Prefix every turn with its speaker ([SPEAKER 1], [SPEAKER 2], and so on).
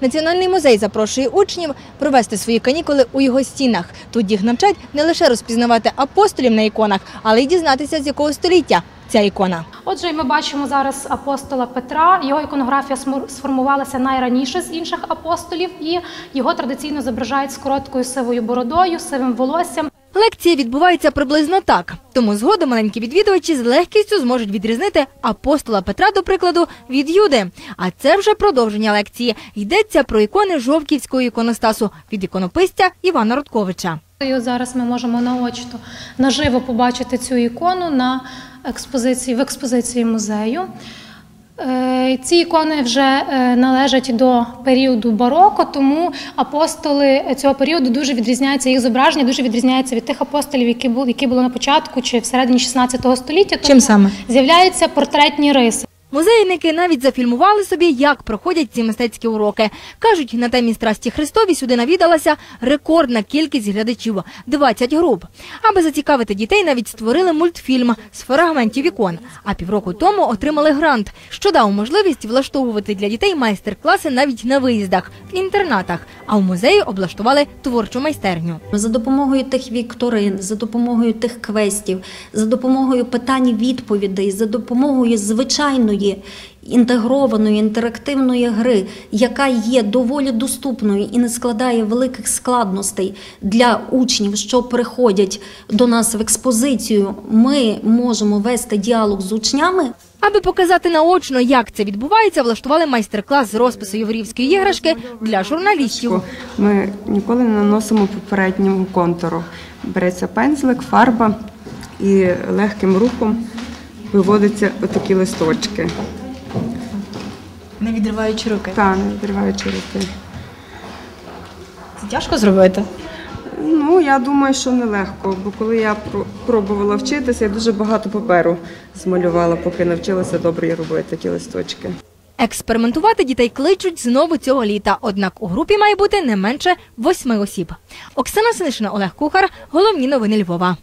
[SPEAKER 1] Національний музей запрошує учнів провести свої канікули у його стінах. Тут їх навчать не лише розпізнавати апостолів на іконах, але й дізнатися, з якого століття ця ікона.
[SPEAKER 2] Отже, ми бачимо зараз апостола Петра. Його іконографія сформувалася найраніше з інших апостолів, і його традиційно зображають з короткою сивою бородою, сивим волоссям.
[SPEAKER 1] Лекція відбувається приблизно так. Тому згодом маленькі відвідувачі з легкістю зможуть відрізнити апостола Петра, до прикладу, від Юди. А це вже продовження лекції. Йдеться про ікони Жовківського іконостасу від іконописця Івана Рудковича.
[SPEAKER 2] Зараз ми можемо наочно наживо побачити цю ікону на експозиції в експозиції музею. Е, Ці ікони вже е, належать до періоду бароко, тому апостоли цього періоду дуже відрізняються. Їх зображення дуже відрізняється від тих апостолів, які були, які були на початку чи всередині 16 століття.
[SPEAKER 1] Чим
[SPEAKER 2] Тому
[SPEAKER 1] саме?
[SPEAKER 2] з'являються портретні риси.
[SPEAKER 1] Музейники навіть зафільмували собі, як проходять ці мистецькі уроки. Кажуть, на темі страсті Христові сюди навідалася рекордна кількість глядачів 20 груп. Аби зацікавити дітей, навіть створили мультфільм з фрагментів ікон. А півроку тому отримали грант, що дав можливість влаштовувати для дітей майстер-класи навіть на виїздах в інтернатах. А в музеї облаштували творчу майстерню.
[SPEAKER 3] За допомогою тих вікторин, за допомогою тих квестів, за допомогою питань відповідей, за допомогою звичайної інтегрованої інтерактивної гри, яка є доволі доступною і не складає великих складностей для учнів, що приходять до нас в експозицію, ми можемо вести діалог з учнями.
[SPEAKER 1] Аби показати наочно, як це відбувається, влаштували майстер-клас з розпису єврівської іграшки для журналістів.
[SPEAKER 4] Ми ніколи не наносимо попереднього контуру. Береться пензлик, фарба і легким рухом виводяться отакі листочки.
[SPEAKER 1] Не відриваючи руки.
[SPEAKER 4] Та не відриваючи руки.
[SPEAKER 1] Це тяжко зробити.
[SPEAKER 4] Ну, я думаю, що нелегко, бо коли я про- пробувала вчитися, я дуже багато паперу змалювала, поки навчилася добре робити такі листочки.
[SPEAKER 1] Експериментувати дітей кличуть знову цього літа. Однак у групі має бути не менше восьми осіб. Оксана Синишина, Олег Кухар. Головні новини Львова.